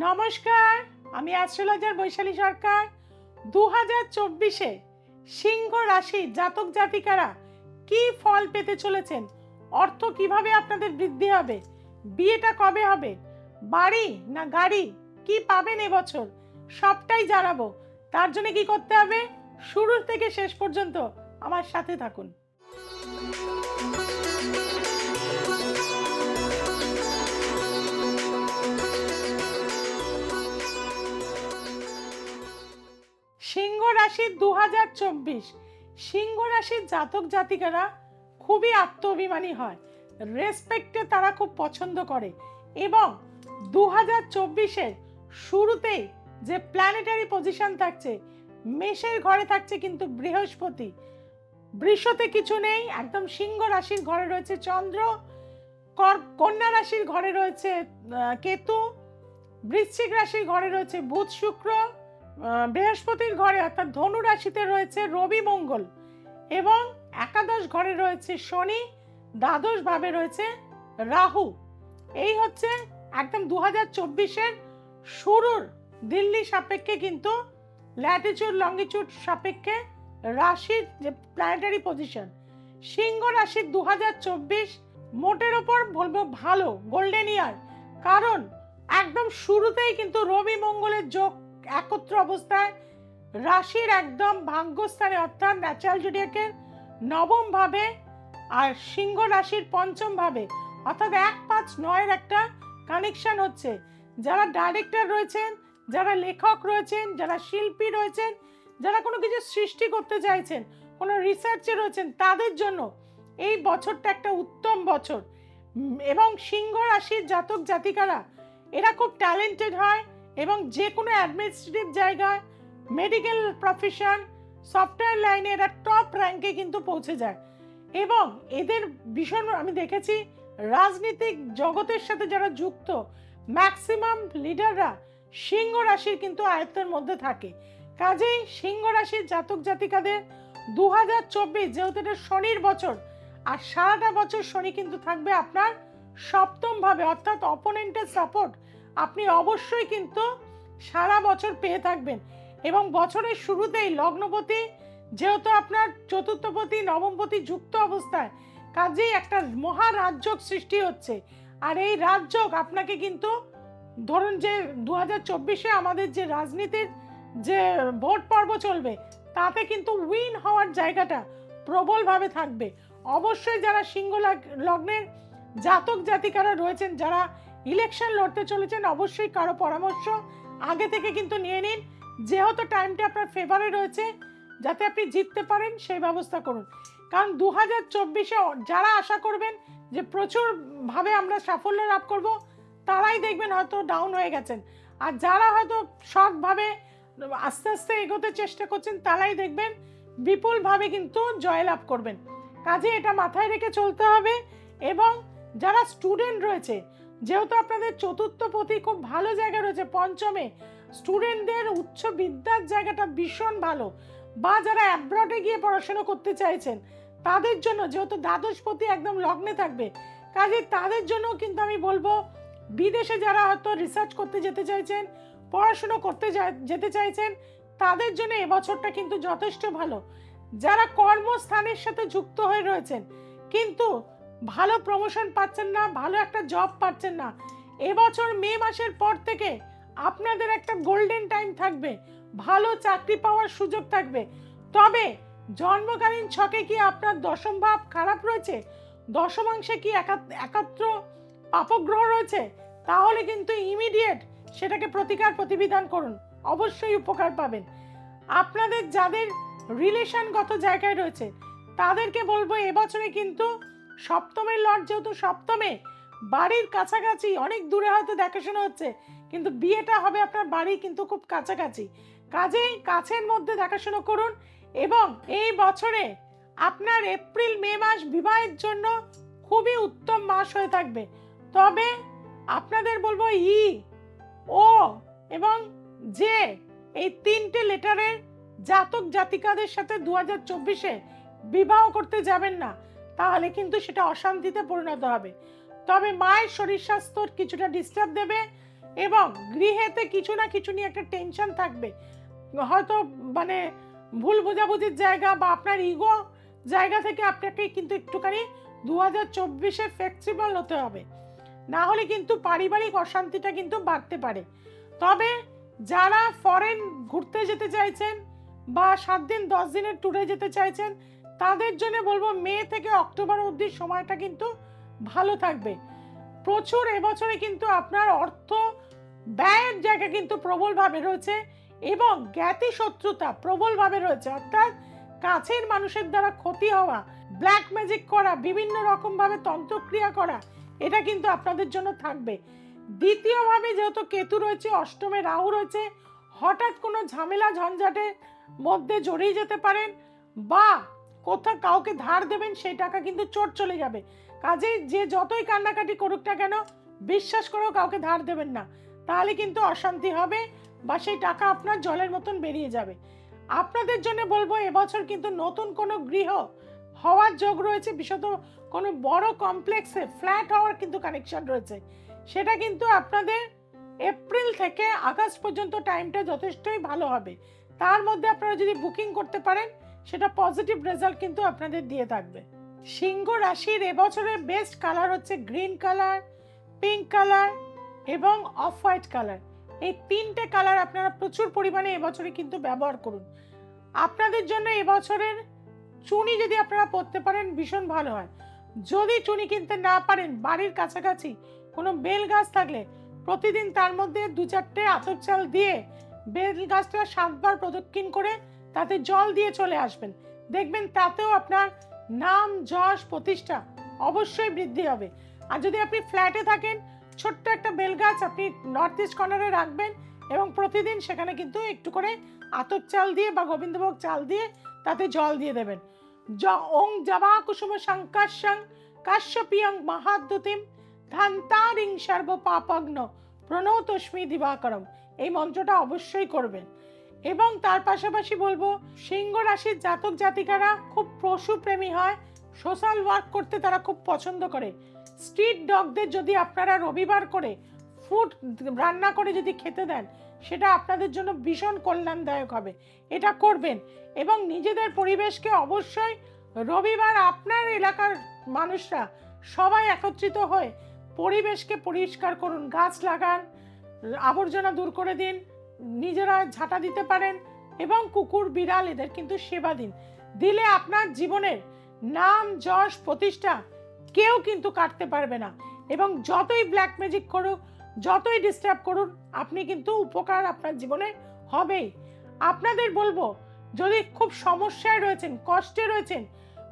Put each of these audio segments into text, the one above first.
নমস্কার, আমি অ্যাস্ট্রোলজার বৈশালী সরকার। দু হাজার চব্বিশে সিংহ রাশি জাতক জাতিকারা কি ফল পেতে চলেছেন? অর্থ কীভাবে আপনাদের বৃদ্ধি হবে? বিয়েটা কবে হবে? বাড়ি না গাড়ি? কি পাবেন এবছর? সবটাই জানাব। তার জন্য কি করতে হবে? শুরু থেকে শেষ পর্যন্ত আমার সাথে থাকুন। রাশি দু হাজার চব্বিশ। সিংহ রাশির জাতক জাতিকারা খুবই আত্মঅভিমানী হয়। রেসপেক্টে তারা খুব পছন্দ করে। এবং দু হাজার চব্বিশের শুরুতেই যে প্ল্যানেটারি পজিশন থাকছে, মেষের ঘরে থাকছে কিন্তু বৃহস্পতি। বৃষতে কিছু নেই, একদম সিংহ রাশির ঘরে রয়েছে চন্দ্র কন্যা রাশির ঘরে রয়েছে কেতু, বৃশ্চিক রাশির ঘরে রয়েছে বুধ শুক্র বৃহস্পতির ঘরে অর্থাৎ ধনু রাশিতে রয়েছে রবি মঙ্গল এবং একাদশ ঘরে রয়েছে শনি, দ্বাদশ ভাবে রয়েছে রাহু। এই হচ্ছে একদম দু হাজার চব্বিশের শুরুর দিল্লি সাপেক্ষে কিন্তু ল্যাটিচিউড লঙ্গিচিউড সাপেক্ষে রাশির যে প্ল্যানেটারি পজিশন সিংহ রাশির দু হাজার চব্বিশ মোটের ওপর বলব ভালো গোল্ডেন ইয়ার কারণ একদম শুরুতেই কিন্তু রবি মঙ্গলের যোগ একত্র অবস্থায় রাশির একদম ভাগ্যস্থানে, অর্থাৎ ন্যাচারাল জুডিয়াকের নবম ভাবে আর সিংহ রাশির পঞ্চম ভাবে, অর্থাৎ এক পাঁচ নয়ের একটা কানেকশন হচ্ছে। যারা ডাইরেক্টর রয়েছেন, যারা লেখক রয়েছেন, যারা শিল্পী রয়েছেন, যারা কোনো কিছু সৃষ্টি করতে চাইছেন, কোনো রিসার্চে রয়েছেন, তাদের জন্য এই বছরটা একটা উত্তম বছর। এবং সিংহ রাশির জাতক জাতিকারা, এরা খুব ট্যালেন্টেড হয় এবং যে কোনো অ্যাডমিনিস্ট্রেটিভ জায়গায় মেডিকেল প্রফেশন সফটওয়্যার লাইনে এরা টপ র্যাঙ্কে কিন্তু পৌঁছে যায়। এবং এদের ভীষণ আমি দেখেছি রাজনীতিক জগতের সাথে যারা যুক্ত ম্যাক্সিমাম লিডাররা সিংহ রাশির কিন্তু আয়ত্তের মধ্যে থাকে। কাজেই সিংহ রাশির জাতক জাতিকাদের দু হাজার চব্বিশ যেহেতু এটা শনির বছর, আর সারাটা বছর শনি কিন্তু থাকবে আপনার সপ্তম ভাবে, অর্থাৎ অপোনেন্টের সাপোর্ট আপনি অবশ্যই কিন্তু সারা বছর পেয়ে থাকবেন। এবং বছরের শুরুতেই লগ্নপতি, যেহেতু আপনার চতুর্থপতি, নবমপতি যুক্ত অবস্থায়, কাজেই একটা মহারাজ্যক সৃষ্টি হচ্ছে। আর এই রাজ্যক আপনাকে কিন্তু, ধরুন যে দু হাজার চব্বিশে আমাদের যে রাজনীতির যে ভোট পর্ব চলবে, তাতে কিন্তু উইন হওয়ার জায়গাটা প্রবলভাবে থাকবে। অবশ্যই যারা সিংহ লাগ- লগ্নের জাতক জাতিকারা রয়েছেন, যারা ইলেকশন লড়তে চলেছেন, অবশ্যই কারও পরামর্শ আগে থেকে কিন্তু নিয়ে নিন। যেহেতু টাইমটা আপনার ফেভারে রয়েছে, যাতে আপনি জিততে পারেন, সেই ব্যবস্থা করুন। কারণ দু হাজার চব্বিশে যারা আশা করবেন যে প্রচুরভাবে আমরা সাফল্য লাভ করব, তারাই দেখবেন হয়তো ডাউন হয়ে গেছেন। আর যারা হয়তো শখভাবে আস্তে আস্তে এগোতে চেষ্টা করছেন, তারাই দেখবেন বিপুলভাবে কিন্তু জয়লাভ করবেন। কাজে এটা মাথায় রেখে চলতে হবে এবং যারা স্টুডেন্ট রয়েছে যেহেতু আপনাদের চতুর্থ পথি খুব ভালো জায়গা রয়েছে, পঞ্চমে স্টুডেন্টদের উচ্চ বিদ্যার জায়গাটা ভীষণ ভালো। বা যারা অ্যাব্রডে গিয়ে পড়াশোনা করতে চাইছেন, তাদের জন্য যেহেতু দ্বাদশপতি একদম লগ্নে থাকবে, কাজে তাদের জন্য কিন্তু আমি বলব, বিদেশে যারা হয়তো রিসার্চ করতে যেতে চাইছেন, পড়াশুনো করতে যেতে চাইছেন, তাদের জন্য এবছরটা কিন্তু যথেষ্ট ভালো। যারা কর্মস্থানের সাথে যুক্ত হয়ে রয়েছেন, কিন্তু ভালো প্রমোশন পাচ্ছেন না, ভালো একটা জব পাচ্ছেন না। এবছর মে মাসের পর থেকে আপনাদের একটা গোল্ডেন টাইম থাকবে, ভালো চাকরি পাওয়ার সুযোগ থাকবে। তবে জন্মকালীন ছকে কি আপনার দশম ভাব খারাপ রয়েছে? দশমাংশে কি একা- একাত্র পাপগ্রহ রয়েছে? তাহলে কিন্তু ইমিডিয়েট সেটাকে প্রতিকার প্রতিবিধান করুন, অবশ্যই উপকার পাবেন। আপনাদের যাদের রিলেশনগত জায়গায় রয়েছে, তাদেরকে বলব এবছরে কিন্তু সপ্তমের লট যেহেতু সপ্তমে, বাড়ির কাছাকাছি, অনেক দূরে হয়তো দেখাশোনা হচ্ছে, কিন্তু বিয়েটা হবে আপনার বাড়ি কিন্তু খুব কাছাকাছি। কাজেই কাছের মধ্যে দেখাশোনা করুন এবং এই বছরে আপনার এপ্রিল, মে মাস বিবাহের জন্য খুবই উত্তম মাস হয়ে থাকবে। তবে আপনাদের বলব ই, ও এবং যে এই তিনটে লেটারের জাতক জাতিকাদের সাথে দু হাজার চব্বিশে বিবাহ করতে যাবেন না। তাহলে কিন্তু সেটা অশান্তিতে পরিণত হবে। তবে মায়ের শরীর স্বাস্থ্য কিছুটা ডিস্টার্ব দেবে এবং গৃহেতে কিছু না কিছু নিয়ে একটা টেনশন থাকবে। হয়তো মানে ভুল বোঝাবুঝির জায়গা বা আপনার ইগো জায়গা থেকে আপনাকে কিন্তু একটুখানি দু হাজার চব্বিশে ফ্লেক্সিবল হতে হবে। না হলে কিন্তু পারিবারিক অশান্তিটা কিন্তু বাড়তে পারে। তবে যারা ফরেন ঘুরতে যেতে চাইছেন বা সাত দিন, দশ দিনের ট্যুরে যেতে চাইছেন তাদের জন্য বলব মে থেকে অক্টোবর অবধি সময়টা কিন্তু ভালো থাকবে। প্রচুর এবছরে কিন্তু আপনার অর্থ ব্যয়ের জায়গা কিন্তু প্রবলভাবে রয়েছে এবং জ্ঞাতি শত্রুতা প্রবলভাবে রয়েছে। অর্থাৎ কাছের মানুষের দ্বারা ক্ষতি হওয়া ব্ল্যাক ম্যাজিক করা, বিভিন্ন রকমভাবে তন্ত্রক্রিয়া করা, এটা কিন্তু আপনাদের জন্য থাকবে। দ্বিতীয়ভাবে যেহেতু কেতু রয়েছে, অষ্টমে রাহু রয়েছে, হঠাৎ কোনো ঝামেলা ঝঞ্ঝাটের মধ্যে জড়িয়ে যেতে পারেন বা কোথাও কাউকে ধার দেবেন, সেই টাকা কিন্তু চোট চলে যাবে। কাজেই যে যতই কান্নাকাটি করুক না কেন, বিশ্বাস করেও কাউকে ধার দেবেন না। তাহলে কিন্তু অশান্তি হবে বা সেই টাকা আপনার জলের মতন বেরিয়ে যাবে। আপনাদের জন্য বলব, এবছর কিন্তু নতুন কোনো গৃহ হওয়ার যোগ রয়েছে। বিশেষত কোনো বড় কমপ্লেক্সে ফ্ল্যাট হওয়ার কিন্তু কানেকশন রয়েছে। সেটা কিন্তু আপনাদের এপ্রিল থেকে আগস্ট পর্যন্ত টাইমটা যথেষ্টই ভালো হবে। তার মধ্যে আপনারা যদি বুকিং করতে পারেন সেটা পজিটিভ রেজাল্ট কিন্তু আপনাদের দিয়ে থাকবে। সিংহ রাশির এবছরের বেস্ট কালার হচ্ছে গ্রিন কালার পিঙ্ক কালার এবং অফ হোয়াইট কালার এই তিনটে কালার আপনারা প্রচুর পরিমাণে এবছরে কিন্তু ব্যবহার করুন। আপনাদের জন্য এবছরের চুনি যদি আপনারা পরতে পারেন, ভীষণ ভালো হয়। যদি চুনি কিনতে না পারেন, বাড়ির কাছাকাছি কোনো বেল গাছ থাকলে প্রতিদিন তার মধ্যে দু চারটে আতর চাল দিয়ে বেল গাছটা সাতবার প্রদক্ষিণ করে তাতে জল দিয়ে চলে আসবেন। দেখবেন তাতেও আপনার নাম, যশ, প্রতিষ্ঠা অবশ্যই বৃদ্ধি হবে। আর যদি আপনি ফ্ল্যাটে থাকেন, ছোট্ট একটা বেল গাছ আপনি নর্থ ইস্ট কর্নারে রাখবেন এবং প্রতিদিন সেখানে কিন্তু একটু করে আতর চাল দিয়ে বা গোবিন্দভোগ চাল দিয়ে তাতে জল দিয়ে দেবেন। জ ওং জবা কুসুম শঙ্কাশং কাশ্যপিয়ং মহাদ্যুতিম ধান্তারিং সর্ব পাপগ্ন প্রণতস্মি দিবাকরম। এই মন্ত্রটা অবশ্যই করবেন। এবং তার পাশাপাশি বলব, সিংহ রাশির জাতক জাতিকারা খুব পশুপ্রেমী হয় সোশ্যাল ওয়ার্ক করতে তারা খুব পছন্দ করে। স্ট্রিট ডগদের যদি আপনারা রবিবার করে ফুড রান্না করে যদি খেতে দেন, সেটা আপনাদের জন্য ভীষণ কল্যাণদায়ক হবে। এটা করবেন এবং নিজেদের পরিবেশকে অবশ্যই রবিবার আপনার এলাকার মানুষরা সবাই একত্রিত হয়ে পরিবেশকে পরিষ্কার করুন, গাছ লাগান, আবর্জনা দূর করে দিন নিজেরা ঝাঁটা দিতে পারেন এবং কুকুর, বিড়াল এদের কিন্তু সেবা দিন। দিলে আপনার জীবনের নাম, যশ, প্রতিষ্ঠা কেউ কিন্তু কাটতে পারবে না। এবং যতই ব্ল্যাক ম্যাজিক করুক, যতই ডিস্টার্ব করুন আপনি কিন্তু উপকার আপনার জীবনে হবেই। আপনাদের বলব, যদি খুব সমস্যায় রয়েছেন, কষ্টে রয়েছেন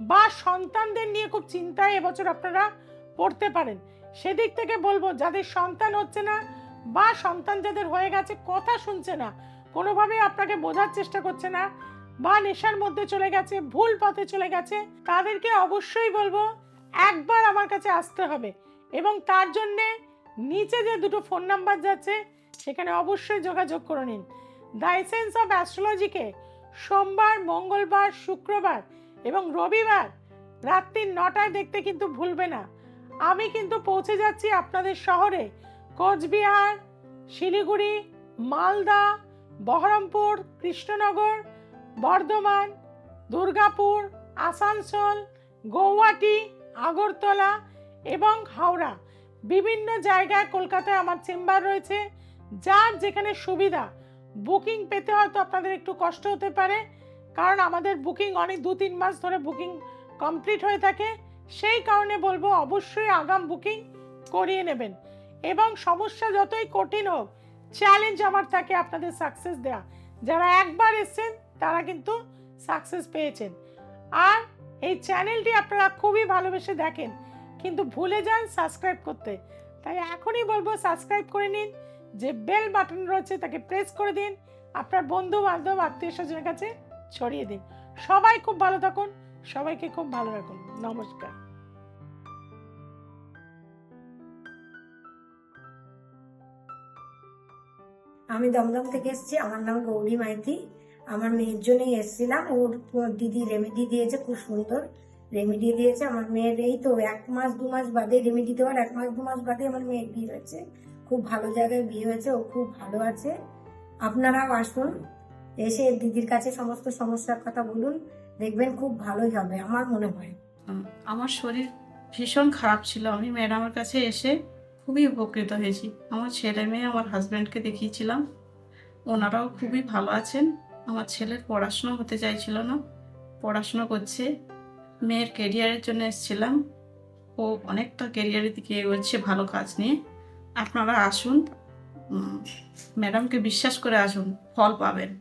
বা সন্তানদের নিয়ে খুব চিন্তায় এবছর আপনারা পড়তে পারেন, সেদিক থেকে বলব, যাদের সন্তান হচ্ছে না বা সন্তান যাদের হয়ে গেছে, কথা শুনছে না। কোনোভাবেই আপনাকে বোঝার চেষ্টা করছে না। বা নেশার মধ্যে চলে গেছে, ভুল পথে চলে গেছে, তাদেরকে অবশ্যই বলব, একবার আমার কাছে আসতে হবে। এবং তার জন্যে নিচে যে দুটো ফোন নাম্বার যাচ্ছে, সেখানে অবশ্যই যোগাযোগ করে নিন। দাইসেন্স অফ অ্যাস্ট্রোলজিকে সোমবার, মঙ্গলবার, শুক্রবার এবং রবিবার রাত্রি নটায় দেখতে কিন্তু ভুলবে না। আমি কিন্তু পৌঁছে যাচ্ছি আপনাদের শহরে। কোচবিহার, শিলিগুড়ি, মালদা, বহরমপুর, কৃষ্ণনগর, বর্ধমান, দুর্গাপুর, আসানসোল, গৌহাটি, আগরতলা এবং হাওড়া। বিভিন্ন জায়গায় কলকাতায় আমার চেম্বার রয়েছে। যার যেখানে সুবিধা, বুকিং পেতে হয়তো আপনাদের একটু কষ্ট হতে পারে। কারণ আমাদের বুকিং অনেক দু তিন মাস ধরে বুকিং কমপ্লিট হয়ে থাকে। সেই কারণে বলব, অবশ্যই আগাম বুকিং করিয়ে নেবেন। এবং সমস্যা যতই কঠিন হোক চ্যালেঞ্জ আমার থাকে আপনাদের সাকসেস দেয়া। যারা একবার এসছেন, তারা কিন্তু সাকসেস পেয়েছেন। আর এই চ্যানেলটি আপনারা খুবই ভালোবেসে দেখেন। কিন্তু ভুলে যান সাবস্ক্রাইব করতে। তাই এখনই বলব সাবস্ক্রাইব করে নিন। যে বেল বাটন রয়েছে, তাকে প্রেস করে দিন। আপনার বন্ধু বান্ধব আত্মীয় স্বজনের কাছে ছড়িয়ে দিন। সবাই খুব ভালো থাকুন। সবাইকে খুব ভালো রাখুন। নমস্কার। আমি দমদম থেকে এসেছি। আমার নাম গৌরী মাইতি। আমার মেয়ের জন্যই এসেছিলাম। ওর দিদি রেমেডি দিয়েছে, খুব সুন্দর রেমেডি দিয়েছে। আমার মেয়ের এই তো এক মাস, দু মাস বাদে রেমেডি দেওয়ার এক মাস, দু মাস বাদে আমার মেয়ের বিয়ে হয়েছে। খুব ভালো জায়গায় বিয়ে হয়েছে, ও খুব ভালো আছে। আপনারাও আসুন, এসে দিদির কাছে সমস্ত সমস্যার কথা বলুন। দেখবেন খুব ভালোই হবে, আমার মনে হয়। আমার শরীর ভীষণ খারাপ ছিল। আমি ম্যাডামের কাছে এসে খুবই উপকৃত হয়েছি। আমার ছেলে মেয়ে, আমার হাজব্যান্ডকে দেখিয়েছিলাম। ওনারাও খুবই ভালো আছেন। আমার ছেলের পড়াশুনো হতে চাইছিল না। পড়াশুনো করছে। মেয়ের কেরিয়ারের জন্য এসেছিলাম। ও অনেকটা কেরিয়ারের দিকে এগোচ্ছে ভালো কাজ নিয়ে। আপনারা আসুন। ম্যাডামকে বিশ্বাস করে আসুন। ফল পাবেন।